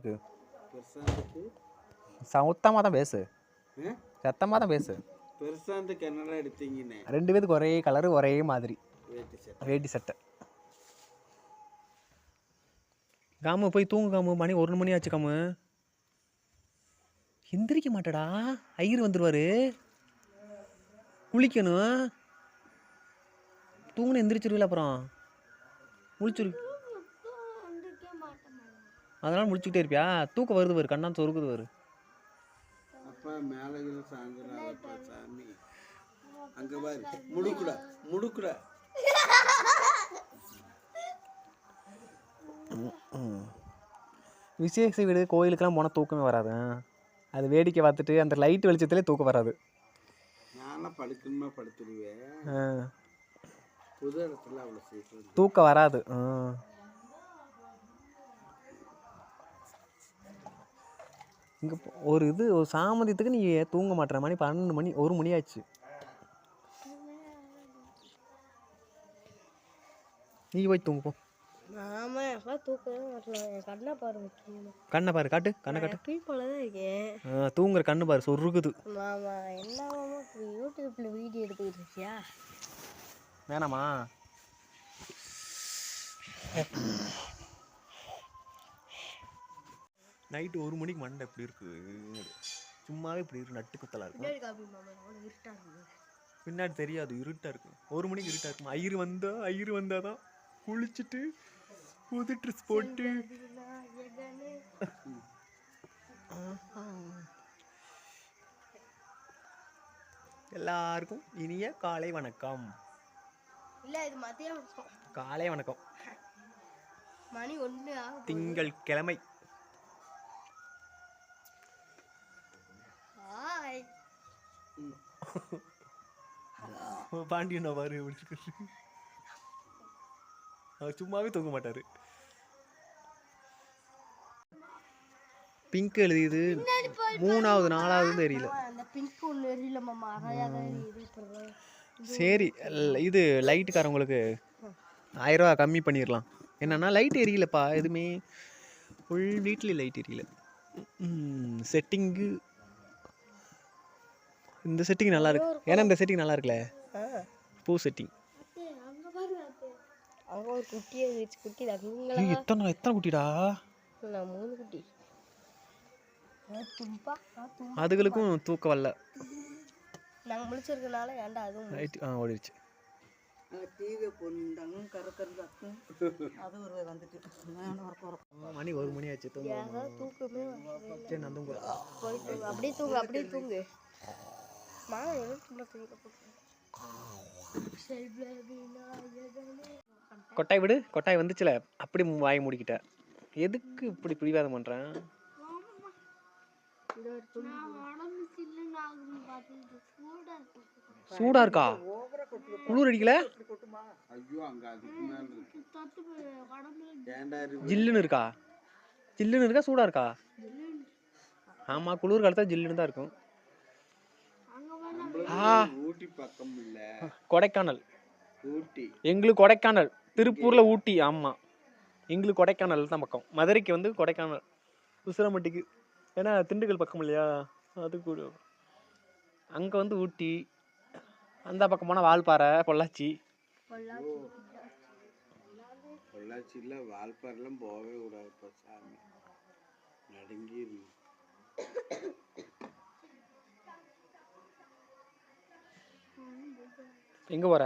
இருக்கு. சத்தமாக தான் பேசு? சத்தமாக தான் பேசு. பிரசாந்துக்கு என்னடா எடுத்தீங்கன்னு. ரெண்டு பேத்துக்கு ஒரே கலரு ஒரே மாதிரி. வேட்டி சட்டை. வேட்டி சட்டை. காமு போய் தூங்கு காமு. மணி ஒரு மணி ஆச்சு காமு. எந்திரிக்க மாட்டடா. ஐயர் வந்துருவாரு. குளிக்கணும். தூங்குன எந்திரிச்சிருவில அப்புறம். முழிச்சிரு அதனால முழிச்சுக்கிட்டே இருப்பியா? தூக்கம் வருது பாரு கண்ணா சொருக்குது பாரு. அப்பா மேலையில் சாயந்தரம் சாமி. அங்க பாரு முடுக்குடா முடுக்குடா. விசேஷ வீடு கோயிலுக்கெல்லாம் போனால் தூக்கமே வராது. அது வேடிக்கை பார்த்துட்டு அந்த லைட் வெளிச்சத்துலேயே தூக்கம் வராது. நான்லாம் படுக்கணுமா படுத்துடுவேன். புது இடத்துல அவ்வளோ தூக்கம் வராது. இங்கே ஒரு இது ஒரு சாமந்தியத்துக்கு நீ தூங்க மாட்டேற மணி பன்னெண்டு மணி ஒரு மணி ஆச்சு நீ போய் தூங்கு போ. ஆமா எனக்கு தூக்கவே வரல என் கண்ணை பாரு காட்டு கண்ணை காட்டு. தூங்குற கண்ணு பாரு இருக்கியா? வேணாமா? நைட்டு ஒரு மணிக்கு மண்டை இப்படி இருக்கு சும்மாவே இப்படி இருக்கு நட்டு குத்தலா இருக்கும். பின்னாடி இருக்குது தெரியாது இருட்டா இருக்கு. ஒரு மணிக்கு இருட்டா இருக்கும்? ஐயர் வந்தா ஐயர் வந்தாதான் குளிச்சுட்டு புது ட்ரெஸ் போட்டு. எல்லாருக்கும் இனிய காலை வணக்கம். இல்ல இது மதியம் காலை வணக்கம். மணி ஒன்று திங்கள் கிழமை. பாண்டியன் பாரு முடிச்சுக்கிறது அவர் சும்மாவே தூங்க மாட்டாரு. பிங்க் எழுதியது மூணாவது நாலாவது தெரியல. சரி இது லைட்டுக்காரவங்களுக்கு ஆயிரம் ரூபா கம்மி பண்ணிடலாம் என்னன்னா லைட் எரியலப்பா எதுவுமே. ஃபுல் வீட்லேயும் லைட் எரியல. செட்டிங்கு இந்த செட்டிங் நல்லா இருக்கு ஏன்னா இந்த செட்டிங் நல்லா இருக்குல்ல பூ செட்டிங் அங்கே ஒரு குட்டியை வச்சு குட்டி அங்களா ஏய், எத்தனை எத்தனை குட்டிடா? நான் மூணு குட்டி. அதுகளுக்கும் தூக்கம் வரல. நாங்கள் முழிச்சிருக்கனால ஏன்டா அதுவும் ரைட் ஆ ஓடிடுச்சு. மணி ஒரு மணி ஆச்சு. தூங்கு அப்படியே தூங்கு அப்படியே தூங்கு. எழுத்துல போட்டு கொட்டாய் விடு கொட்டாய் வந்துச்சுல. அப்படி வாய் மூடிக்கிட்ட. எதுக்கு இப்படி பிடிவாதம் பண்றேன் சூடா இருக்கா? குளிர் அடிக்கல? ஜில்லுன்னு இருக்கா? ஜில்லுன்னு இருக்கா? சூடா இருக்கா? ஆமா குளிர் காலத்துல ஜில்லுன்னு தான் இருக்கும். ஊட்டி பக்கம் இல்ல. கொடைக்கானல். ஊட்டி. எங்களுக்கு கொடைக்கானல். திருப்பூர்ல ஊட்டி ஆமா. எங்களுக்கு கொடைக்கானல் தான் பக்கம். மதுரைக்கு வந்து கொடைக்கானல். உசிரமட்டிக்கு ஏன்னா திண்டுக்கல் பக்கம் இல்லையா? அது கூட. அங்கே வந்து ஊட்டி. அந்த பக்கம் போனால் வால்பாறை பொள்ளாச்சி. பொள்ளாச்சியில் வால்பாறைலாம் போகவே சாமி. நடுங்கி எங்கே போகிற